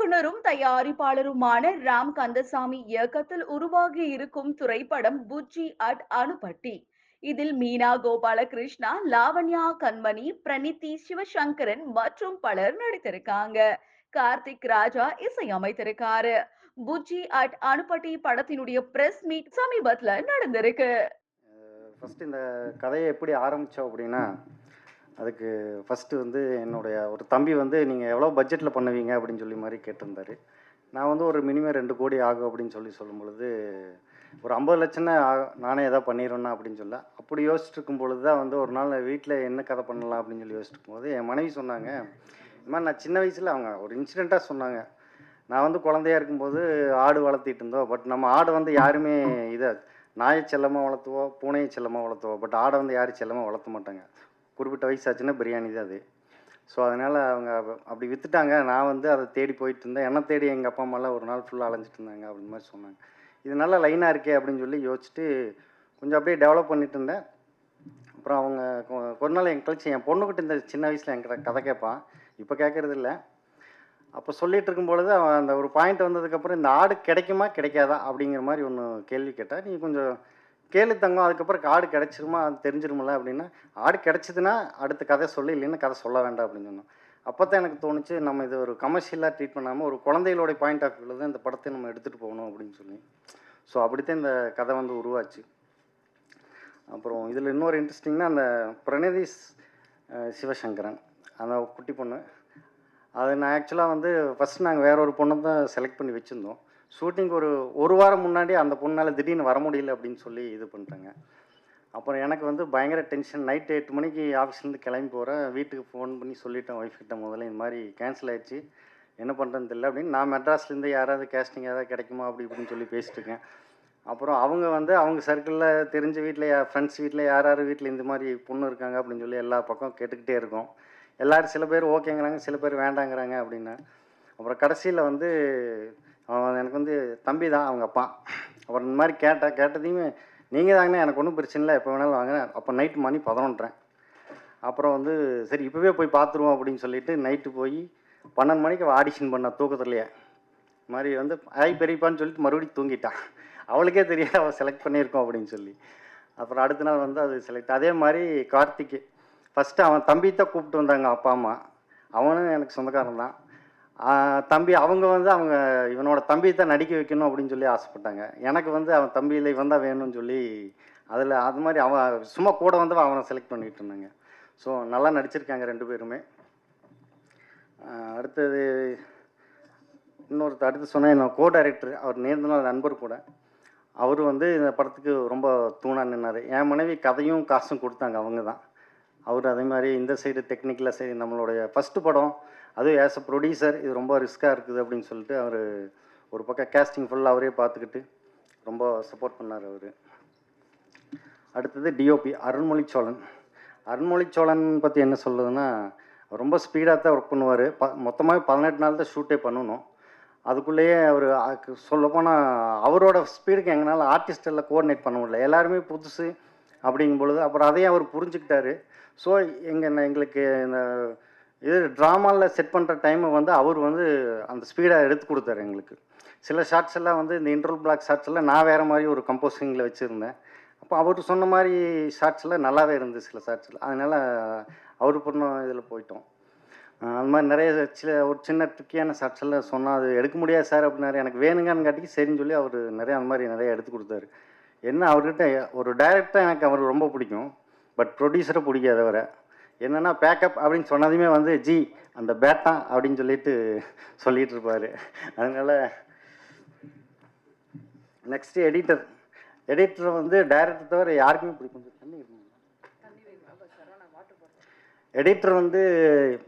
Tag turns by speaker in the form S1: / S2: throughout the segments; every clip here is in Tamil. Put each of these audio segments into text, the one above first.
S1: இயக்குனரும் தயாரிப்பாளருமான ராம் கந்தசாமி இயக்கத்தில் உருவாகி இருக்கும் திரைப்படம் புஜ்ஜி அட் அணுபட்டி. இதில் மீனா கோபாலகிருஷ்ணா லாவண்யா கண்மணி பிரணித்தி சிவசங்கரன் மற்றும் பலர் நடித்திருக்காங்க. கார்த்திக் ராஜா இசையமைத்திருக்காரு. புஜ்ஜி அட் அணுபட்டி படத்தினுடைய பிரஸ் மீட் சமீபத்துல நடந்திருக்கு.
S2: ஃபர்ஸ்ட் இந்த கதையை எப்படி ஆரம்பிச்சோம் அப்படின்னா அதுக்கு ஃபஸ்ட்டு வந்து என்னுடைய ஒரு தம்பி வந்து நீங்கள் எவ்வளோ பட்ஜெட்டில் பண்ணுவீங்க? அப்படின்னு சொல்லி மாதிரி கேட்டிருந்தாரு. நான் வந்து ஒரு மினிமம் ரெண்டு கோடி ஆகும் அப்படின்னு சொல்லி சொல்லும் பொழுது ஒரு ஐம்பது லட்சம்னா ஆ- நானே எதாவது பண்ணிடுவேன்னா? அப்படின்னு சொல்ல. அப்படி யோசிச்சுட்டு இருக்கும் பொழுது தான் வந்து ஒரு நாள் வீட்டில் என்ன கதை பண்ணலாம் அப்படின்னு சொல்லி யோசிச்சுட்டு இருக்கும்போது என் மனைவி சொன்னாங்க இந்த மாதிரி நான் சின்ன வயசில் அவங்க ஒரு இன்சிடெண்ட்டாக சொன்னாங்க. நான் வந்து குழந்தையா இருக்கும்போது ஆடு வளர்த்திட்டு இருந்தோம். பட் நம்ம ஆடு வந்து யாருமே இதை நாயை செல்லமாக வளர்த்துவோம் பூனையை செல்லமாக வளர்த்துவோம் பட் ஆடை வந்து யாரும் செல்லமாக வளர்த்த மாட்டாங்க. குறிப்பிட்ட வயசு ஆச்சுன்னா பிரியாணி தான் அது. ஸோ அதனால் அவங்க அப்படி விற்றுட்டாங்க நான் வந்து அதை தேடி போயிட்டு இருந்தேன் என்னை தேடி எங்கள் அப்பா அம்மாலாம் ஒரு நாள் ஃபுல்லாக அலைஞ்சிட்டு இருந்தாங்க அப்படின்னு மாதிரி சொன்னாங்க. இது நல்லா லைனாக இருக்கே அப்படின்னு சொல்லி யோசிச்சுட்டு கொஞ்சம் அப்படியே டெவலப் பண்ணிட்டு இருந்தேன். அப்புறம் அவங்க கொஞ்ச நாள் என் கழிச்சு என் பொண்ணுக்கிட்ட இந்த சின்ன வயசில் என்கிட்ட கதை கேட்பான். இப்போ கேட்கறது இல்லை. அப்போ சொல்லிகிட்டு இருக்கும் பொழுது அவன் அந்த ஒரு பாயிண்ட் வந்ததுக்கப்புறம் இந்த ஆடு கிடைக்குமா கிடைக்காதா அப்படிங்கிற மாதிரி ஒன்று கேள்வி கேட்டால் நீ கொஞ்சம் கேளு தங்கம் அதுக்கப்புறம் ஆடு கிடச்சிருமா அது தெரிஞ்சிருமில்ல அப்படின்னா ஆடு கிடச்சிதுன்னா அடுத்த கதை சொல்லி இல்லைன்னா கதை சொல்ல வேண்டாம் அப்படின்னு சொன்னோம். அப்போ தான் எனக்கு தோணுச்சு நம்ம இது ஒரு கமர்ஷியலாக ட்ரீட் பண்ணாமல் ஒரு குழந்தைகளோட பாயிண்ட் ஆஃப் வியூவில் தான் இந்த படத்தை நம்ம எடுத்துகிட்டு போகணும் அப்படின்னு சொல்லி. ஸோ அப்படித்தான் இந்த கதை வந்து உருவாச்சு. அப்புறம் இதில் இன்னொரு இன்ட்ரெஸ்டிங்னா அந்த பிரணதி சிவசங்கரன் அந்த குட்டி பொண்ணு. அது நான் ஆக்சுவலாக வந்து ஃபஸ்ட் நாங்கள் வேற ஒரு பொண்ணை தான் செலக்ட் பண்ணி வச்சுருந்தோம். ஷூட்டிங் ஒரு ஒரு வாரம் முன்னாடி அந்த பொண்ணால் திடீர்னு வர முடியல அப்படின்னு சொல்லி இது பண்ணிட்டாங்க. அப்புறம் எனக்கு வந்து பயங்கர டென்ஷன். நைட் எட்டு மணிக்கு ஆஃபீஸ்லேருந்து கிளம்பி போகிறேன் வீட்டுக்கு ஃபோன் பண்ணி சொல்லிட்டேன் ஒய்ஃப் கிட்ட முதல்ல இந்த மாதிரி கேன்சல் ஆயிடுச்சு. என்ன பண்ணுறதுன்னு தெரியல அப்படின்னு நான் மெட்ராஸ்லேருந்து யாராவது கேஸ்டிங் ஏதாவது கிடைக்குமா அப்படி இப்படின்னு சொல்லி பேசிட்டு இருக்கேன். அப்புறம் அவங்க வந்து அவங்க சர்க்கிளில் தெரிஞ்ச வீட்டில் ஃப்ரெண்ட்ஸ் வீட்டில் யார் யார் வீட்டில் இந்த மாதிரி பொண்ணு இருக்காங்க அப்படின்னு சொல்லி எல்லா பக்கம் கேட்டுக்கிட்டே இருக்கோம். எல்லோரும் சில பேர் ஓகேங்கிறாங்க சில பேர் வேண்டாங்கிறாங்க அப்படின்னு. அப்புறம் கடைசியில் வந்து அவன் எனக்கு வந்து தம்பி தான் அவங்க அப்பா. அப்புறம் இந்த மாதிரி கேட்டேன் கேட்டதையுமே நீங்கள் தாங்கண்ணே எனக்கு ஒன்றும் பிரச்சனை இல்லை எப்போ வேணாலும் வாங்க. அப்போ நைட்டு மணி பதினொன்றேன் அப்புறம் வந்து சரி இப்போவே போய் பார்த்துருவோம் அப்படின்னு சொல்லிட்டு நைட்டு போய் பன்னெண்டு மணிக்கு ஆடிஷன் பண்ண தூக்கத்துலையே. இது மாதிரி வந்து ஆய் பெரியப்பான்னு சொல்லிட்டு மறுபடியும் தூங்கிட்டான். அவளுக்கே தெரியாது அவள் செலக்ட் பண்ணியிருக்கோம் அப்படின்னு சொல்லி. அப்புறம் அடுத்த நாள் வந்து அது செலக்ட் அதே மாதிரி கார்த்திக் ஃபஸ்ட்டு அவன் தம்பி தான் கூப்பிட்டு வந்தாங்க அப்பா அம்மா. அவனும் எனக்கு சொந்தக்காரன் தான். தம்பி அவங்க வந்து அவங்க இவனோட தம்பி தான் நடிக்க வைக்கணும் அப்படின்னு சொல்லி ஆசைப்பட்டாங்க. எனக்கு வந்து அவன் தம்பியில் இவன் தான் வேணும்னு சொல்லி அதில் அது மாதிரி அவன் சும்மா கூட வந்து அவனை செலக்ட் பண்ணிகிட்டு இருந்தாங்க. ஸோ நல்லா நடிச்சிருக்காங்க ரெண்டு பேருமே. அடுத்தது இன்னொருத்தர் அடுத்து சொன்னால் என்னோட கோ டைரக்டர் அவர் நேர்ந்தனால் நண்பர் கூட. அவர் வந்து இந்த படத்துக்கு ரொம்ப தூணாக நின்னார். என் மனைவி கதையும் காசும் கொடுத்தாங்க அவங்க தான். அவர் அதே மாதிரி இந்த சைடு டெக்னிக்கலாக சரி நம்மளுடைய ஃபஸ்ட்டு படம் அதுவும் ஆஸ் அ ப்ரொடியூசர் இது ரொம்ப ரிஸ்க்காக இருக்குது அப்படின்னு சொல்லிட்டு அவர் ஒரு பக்கம் கேஸ்டிங் ஃபுல்லாக அவரே பார்த்துக்கிட்டு ரொம்ப சப்போர்ட் பண்ணார் அவர். அடுத்தது டிஓபி அருண்மொழி சோழன். அருண்மொழி சோழன் பற்றி என்ன சொல்லுதுன்னா ரொம்ப ஸ்பீடாக தான் ஒர்க் பண்ணுவார். ப மொத்தமாக பதினெட்டு நாள் தான் ஷூட்டே பண்ணணும். அதுக்குள்ளேயே அவர் சொல்லப்போனால் அவரோட ஸ்பீடுக்கு எங்களால் ஆர்டிஸ்டெல்லாம் கோஆர்டினேட் பண்ண முடியல. எல்லாருமே புதுசு அப்படிங்கும் பொழுது அப்புறம் அதையும் அவர் புரிஞ்சுக்கிட்டாரு. ஸோ எங்கள் எங்களுக்கு இந்த இது ட்ராமாவில் செட் பண்ணுற டைமை வந்து அவர் வந்து அந்த ஸ்பீடாக எடுத்து கொடுத்தாரு எங்களுக்கு. சில ஷார்ட்ஸ் எல்லாம் வந்து இந்த இன்டர்வல் பிளாக் ஷார்ட்ஸ் எல்லாம் நான் வேறு மாதிரி ஒரு கம்போசிங்கில் வச்சுருந்தேன். அப்போ அவர் சொன்ன மாதிரி ஷார்ட்ஸ் எல்லாம் நல்லாவே இருந்துச்சு சில ஷார்ட்ஸில் அதனால் அவர் பண்ண இதில் போயிட்டோம். அந்த மாதிரி நிறைய சில ஒரு சின்ன ட்ரிக்கியான ஷார்ட்ஸ் எல்லாம் சொன்னால் அது எடுக்க முடியாது சார் அப்படின்னாரு. எனக்கு வேணுங்கன்னு காட்டிக்கு சரின்னு சொல்லி அவர் நிறைய அந்த மாதிரி நிறைய எடுத்து கொடுத்தாரு. என்ன அவர்கிட்ட ஒரு டைரக்டாக எனக்கு அவர் ரொம்ப பிடிக்கும். பட் ப்ரொடியூசரை பிடிக்காதவரை என்னென்னா பேக்கப் அப்படின்னு சொன்னதுமே வந்து ஜி அந்த பேட்டா அப்படின்னு சொல்லிட்டு சொல்லிகிட்டு இருப்பார். அதனால் நெக்ஸ்ட்டு எடிட்டர் எடிட்டர் வந்து டைரக்டர் தவிர யாருக்குமே பிடிக்கும். கொஞ்சம் எடிட்டர் வந்து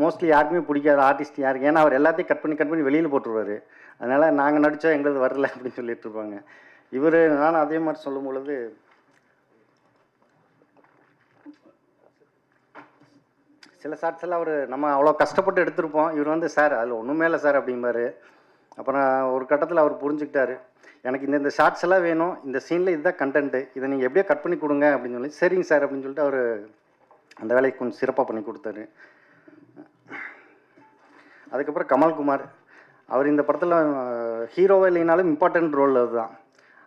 S2: மோஸ்ட்லி யாருக்குமே பிடிக்காது ஆர்டிஸ்ட் யாருக்கு ஏன்னா அவர் எல்லாத்தையும் கட் பண்ணி கட் பண்ணி வெளியில் போட்டுருவாரு. அதனால் நாங்கள் நடித்தோம் எங்களது வரல அப்படின்னு சொல்லிட்டு இருப்பாங்க. இவர் நானும் அதே மாதிரி சொல்லும் பொழுது சில ஷார்ட்ஸ் எல்லாம் அவர் நம்ம அவ்வளோ கஷ்டப்பட்டு எடுத்திருப்போம். இவர் வந்து சார் அதில் ஒன்றுமே இல்லை சார் அப்படிம்பாரு. அப்புறம் ஒரு கட்டத்தில் அவர் புரிஞ்சுக்கிட்டாரு. எனக்கு இந்த இந்த ஷார்ட்ஸ் எல்லாம் வேணும். இந்த சீனில் இதுதான் கண்டென்ட்டு இதை நீங்கள் எப்படியோ கட் பண்ணி கொடுங்க அப்படின்னு சொல்லி சரிங்க சார் அப்படின்னு சொல்லிட்டு அவர் அந்த வேலையை கொஞ்சம் சிறப்பாக பண்ணி கொடுத்தாரு. அதுக்கப்புறம் கமல்குமார். அவர் இந்த படத்தில் ஹீரோவே இல்லைனாலும் இம்பார்ட்டன்ட் ரோல் அதுதான்.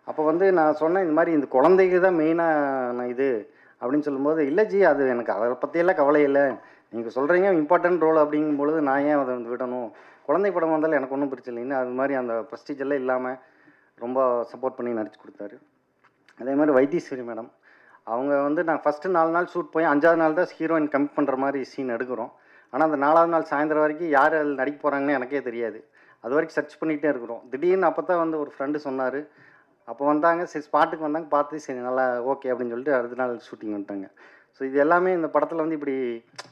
S2: அப்போ வந்து நான் சொன்னேன் இந்த மாதிரி இந்த குழந்தைக்கு தான் மெயினாக நான் இது அப்படின்னு சொல்லும்போது இல்லை ஜி அது எனக்கு அதை பற்றியெல்லாம் கவலை இல்லை. நீங்கள் சொல்கிறீங்க இம்பார்ட்டன்ட் ரோல் அப்படிங்கும் பொழுது நான் ஏன் அதை வந்து விடணும்? குழந்தை படம் வந்தாலும் எனக்கு ஒன்றும் பிரச்சனை இல்லைன்னு அது மாதிரி அந்த ப்ரெஸ்டீஜ் எல்லாம் இல்லாமல் ரொம்ப சப்போர்ட் பண்ணி நடிச்சு கொடுத்தாரு. அதே மாதிரி வைத்தீஸ்வரி மேடம் அவங்க வந்து நான் ஃபஸ்ட்டு நாலு நாள் ஷூட் போய் அஞ்சாவது நாள் தான் ஹீரோயின் கம்மி பண்ணுற மாதிரி சீன் எடுக்கிறோம். ஆனால் அந்த நாலாவது நாள் சாயந்தரம் வரைக்கும் யார் அதில் நடிக்க போகிறாங்கன்னு எனக்கே தெரியாது. அது வரைக்கும் சர்ச் பண்ணிகிட்டே இருக்கிறோம். திடீர்னு அப்போ தான் வந்து ஒரு ஃப்ரெண்டு சொன்னார். அப்போ வந்தாங்க சரி ஸ்பாட்டுக்கு வந்தாங்க பார்த்து சரி நல்லா ஓகே அப்படின்னு சொல்லிட்டு அடுத்த நாள் ஷூட்டிங் வந்துட்டாங்க. ஸோ இது எல்லாமே இந்த படத்தில் வந்து இப்படி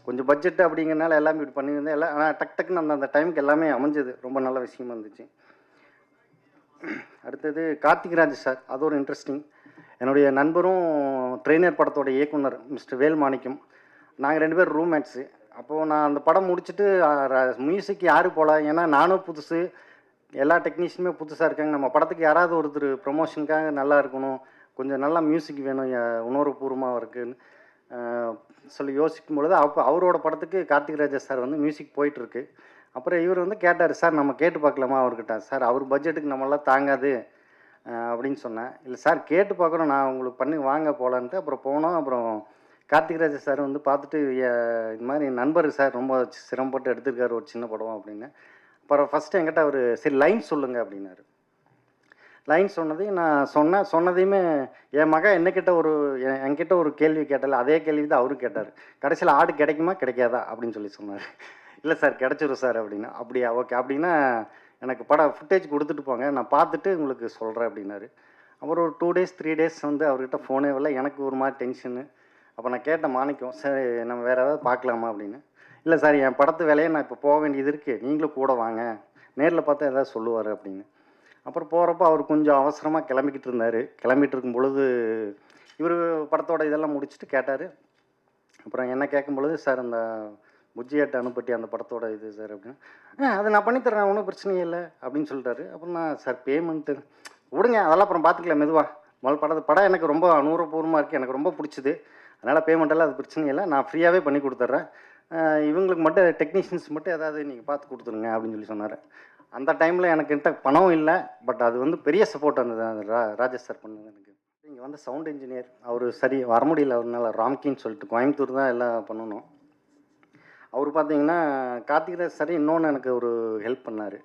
S2: கொஞ்சம் பட்ஜெட் அப்படிங்கிறனால எல்லாமே இப்படி பண்ணியிருந்தேன். எல்லாம் ஆனால் டக் டக்குன்னு அந்த அந்த டைமுக்கு எல்லாமே அமைஞ்சது. ரொம்ப நல்ல விஷயமா இருந்துச்சு. அடுத்தது கார்த்திக்ராஜ் சார் அது ஒரு இன்ட்ரெஸ்டிங் என்னுடைய நண்பரும் ட்ரெயினர் படத்தோட இயக்குனர் மிஸ்டர் வேல் மாணிக்கம் நாங்கள் ரெண்டு பேரும் ரூம்மேட்ஸு அப்போது நான் அந்த படம் முடிச்சுட்டு மியூசிக் யார் போகலாம் ஏன்னா நானும் புதுசு. எல்லா டெக்னீஷியனுமே புதுசாக இருக்காங்க. நம்ம படத்துக்கு யாராவது ஒருத்தர் ப்ரொமோஷனுக்காக நல்லா இருக்கணும். கொஞ்சம் நல்லா மியூசிக் வேணும். உணர்வுபூர்வமாக இருக்குன்னு. சொல்லி யோசிக்கும் பொழுது அப்போ அவரோட படத்துக்கு கார்த்திக் ராஜா சார் வந்து மியூசிக் போயிட்டுருக்கு. அப்புறம் இவர் வந்து கேட்டார் சார் நம்ம கேட்டு பார்க்கலாமா? அவர்கிட்ட. சார் அவர் பட்ஜெட்டுக்கு நம்மளாம் தாங்காது அப்படின்னு சொன்னேன். இல்லை சார் கேட்டு பார்க்குறோம் நான் உங்களுக்கு பண்ணி வாங்க போகலான்ட்டு அப்புறம் போனோம். அப்புறம் கார்த்திக் ராஜா சார் வந்து பார்த்துட்டு இது மாதிரி என் நண்பர் சார் ரொம்ப சிரமப்பட்டு எடுத்திருக்காரு ஒரு சின்ன படம் அப்படின்னு. அப்புறம் ஃபஸ்ட்டு என்கிட்ட அவர் சரி லைன் சொல்லுங்க அப்படின்னாரு. லைன் சொன்னதையும் நான் சொன்னேன் சொன்னதையுமே என் மகன் என்னக்கிட்ட ஒரு என்- என்கிட்ட ஒரு கேள்வி கேட்டல அதே கேள்வி தான் அவரும் கேட்டார். கடைசியில் ஆடு கிடைக்குமா கிடைக்காதா? அப்படின்னு சொல்லி சொன்னார். இல்லை சார் கிடைச்சிரும் சார் அப்படின்னா. அப்படியா ஓகே. அப்படின்னா எனக்கு படம் ஃபுட்டேஜ் கொடுத்துட்டு போங்க. நான் பார்த்துட்டு உங்களுக்கு சொல்கிறேன் அப்படின்னாரு. அப்புறம் ஒரு டூ டேஸ் த்ரீ டேஸ் வந்து அவர்கிட்ட ஃபோனே வரல. எனக்கு ஒரு மாதிரி டென்ஷனு அப்போ நான் கேட்டேன் மாணிக்கம் சரி நம்ம வேறு ஏதாவது பார்க்கலாமா? அப்படின்னு. இல்லை சார் என் படத்து வேலையை நான் இப்போ போக வேண்டியது இருக்குது நீங்களும் கூட வாங்க. நேரில் பார்த்தா ஏதாவது சொல்லுவார் அப்படின்னு. அப்புறம் போகிறப்ப அவர் கொஞ்சம் அவசரமாக கிளம்பிக்கிட்டு இருந்தார் கிளம்பிட்டு இருக்கும் பொழுது இவர் படத்தோட இதெல்லாம் முடிச்சுட்டு கேட்டார். அப்புறம் என்ன கேட்கும் பொழுது சார் அந்த முஜியாட்டு அனுப்பட்டி அந்த படத்தோட இது சார்? அப்படின்னு. ஆ அதை நான் பண்ணித்தரேன் ஒன்றும் பிரச்சனையே இல்லை. அப்படின்னு சொல்லிட்டாரு. அப்புறம் நான் சார் பேமெண்ட்டு விடுங்க அதெல்லாம் அப்புறம் பார்த்துக்கலாம் மெதுவாக முதல் படத்து படம் எனக்கு ரொம்ப அனுபவபூர்வமாக இருக்குது எனக்கு ரொம்ப பிடிச்சிது. அதனால் பேமெண்ட்டெல்லாம் அது பிரச்சனை இல்லை. நான் ஃப்ரீயாகவே பண்ணி கொடுத்துட்றேன். இவங்களுக்கு மட்டும் டெக்னீஷியன்ஸ் மட்டும் ஏதாவது நீங்கள் பார்த்து கொடுத்துருங்க அப்படின்னு சொல்லி சொன்னார். அந்த டைமில் எனக்கு என்கிட்ட பணம் இல்லை பட் அது வந்து பெரிய சப்போர்ட் அந்த அந்த ரா- ராஜேஷ் சார் பண்ணது எனக்கு. இங்கே வந்து சவுண்ட் இன்ஜினியர் அவர் சரி வர முடியல. அவர்னால ராம்கின்னு சொல்லிட்டு கோயம்புத்தூர் தான் எல்லாம் பண்ணணும். அவர் பார்த்தீங்கன்னா கார்த்திகராஜ் சார் இன்னொன்று எனக்கு ஒரு ஹெல்ப் பண்ணார்.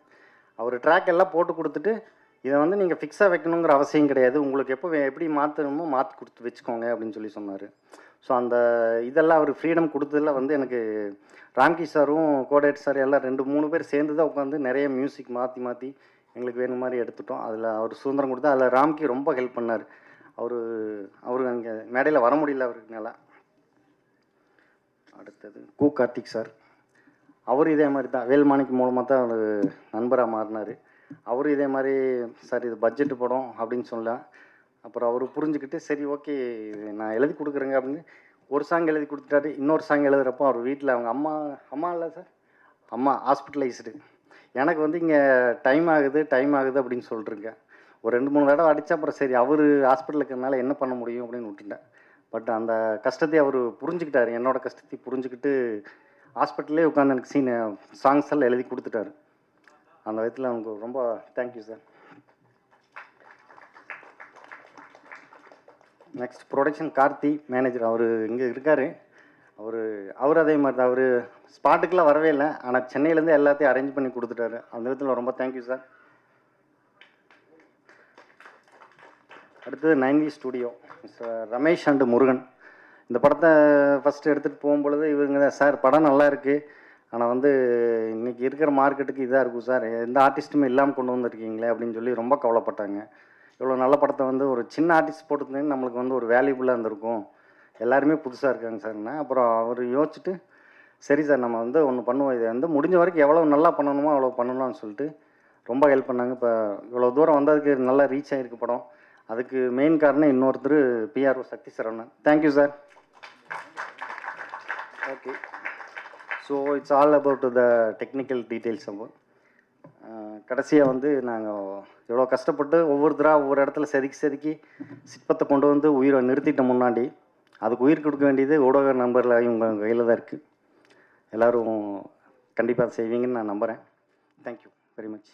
S2: அவர் ட்ராக் எல்லாம் போட்டு கொடுத்துட்டு இதை வந்து நீங்கள் ஃபிக்ஸாக வைக்கணுங்கிற அவசியம் கிடையாது. உங்களுக்கு எப்போ எப்படி மாற்றணுமோ மாற்றி கொடுத்து வச்சுக்கோங்க அப்படின்னு சொல்லி சொன்னார். ஸோ அந்த இதெல்லாம் அவர் ஃப்ரீடம் கொடுத்ததில் வந்து எனக்கு ராம்கி சாரும் கோடேட் சார் எல்லாம் ரெண்டு மூணு பேர் சேர்ந்து தான் உட்காந்து நிறைய மியூசிக் மாற்றி மாற்றி எங்களுக்கு வேணும் மாதிரி எடுத்துட்டோம். அதில் அவர் சுதந்திரம் கொடுத்தா அதில் ராம்கி ரொம்ப ஹெல்ப் பண்ணார். அவர் அவர் அங்கே மேடையில் வர முடியல அவருக்கு நல்லா அடுத்தது கு கார்த்திக் சார். அவர் இதே மாதிரி தான் வேல்மாணிக்கு மூலமாக தான் அவர் நண்பராக மாறினார். அவர் இதே மாதிரி சார் இது பட்ஜெட்டு படம் அப்படின்னு சொல்லலாம். அப்புறம் அவர் புரிஞ்சுக்கிட்டு சரி ஓகே நான் எழுதி கொடுக்குறேங்க அப்படின்னு ஒரு சாங் எழுதி கொடுத்துட்டாரு. இன்னொரு சாங் எழுதுகிறப்போ அவர் வீட்டில் அவங்க அம்மா அம்மா இல்லை சார் அம்மா ஹாஸ்பிட்டலைஸ்டு எனக்கு வந்து இங்கே டைம் ஆகுது டைம் ஆகுது அப்படின்னு சொல்லிட்டுருங்க. ஒரு ரெண்டு மூணு தடவை அடித்தா அப்புறம் சரி அவர் ஹாஸ்பிட்டலுக்கு இருக்கிறனால என்ன பண்ண முடியும் அப்படின்னு விட்டுட்டேன். பட் அந்த கஷ்டத்தை அவர் புரிஞ்சுக்கிட்டாரு. என்னோட கஷ்டத்தை புரிஞ்சுக்கிட்டு ஹாஸ்பிட்டல்லே உட்காந்து எனக்கு சீன் சாங்ஸ் எல்லாம் எழுதி கொடுத்துட்டாரு. அந்த விதத்தில் அவனுக்கு ரொம்ப thank you sir next production Karthi manager அவர் இங்கே இருக்கார். அவர் அவர் அதே மாதிரி தான். அவர் ஸ்பாட்டுக்கெலாம் வரவே இல்லை. ஆனால் சென்னையிலேருந்து எல்லாத்தையும் அரேஞ்ச் பண்ணி கொடுத்துட்டாரு. அந்த விதத்தில் ரொம்ப தேங்க்யூ சார் அடுத்தது ninety studio mister Ramesh and Murugan. இந்த படத்தை ஃபஸ்ட்டு எடுத்துகிட்டு போகும்பொழுது இவங்க தான். சார் படம் நல்லா இருக்குது ஆனால் வந்து இன்றைக்கி இருக்கிற மார்க்கெட்டுக்கு இதாக இருக்கும் சார் எந்த ஆர்டிஸ்ட்டுமே இல்லாமல் கொண்டு வந்திருக்கீங்களே அப்படின்னு சொல்லி ரொம்ப கவலைப்பட்டாங்க. இவ்வளோ நல்ல படத்தை வந்து ஒரு சின்ன ஆர்டிஸ்ட் போட்டிருந்தேன் நம்மளுக்கு வந்து ஒரு வேல்யூபுளாக இருந்திருக்கும். எல்லாருமே புதுசாக இருக்காங்க சார்னா அப்புறம் அவர் யோசிச்சுட்டு சரி சார் நம்ம வந்து ஒன்று பண்ணுவோம். இதை வந்து முடிஞ்ச வரைக்கும் எவ்வளோ நல்லா பண்ணணுமோ அவ்வளோ பண்ணலாம்னு சொல்லிட்டு ரொம்ப ஹெல்ப் பண்ணாங்க. இப்போ இவ்வளோ தூரம் வந்ததுக்கு நல்லா ரீச் ஆகிருக்கு படம். அதுக்கு மெயின் காரணம் இன்னொருத்தர் PRO Sakthi Saravanan thank you sir okay so it's all about the technical details about கடைசியாக வந்து நாங்கள் எவ்வளோ கஷ்டப்பட்டு ஒவ்வொருத்தராக ஒவ்வொரு இடத்துல செதுக்கி செதுக்கி சிற்பத்தை கொண்டு வந்து உயிரை நிறுத்திட்ட முன்னாடி. அதுக்கு உயிர் கொடுக்க வேண்டியது ஊடக நம்பரில் உங்கள் கையில் தான் இருக்குது எல்லோரும் கண்டிப்பாக செய்வீங்கன்னு நான் நம்புகிறேன் தேங்க்யூ வெரி மச்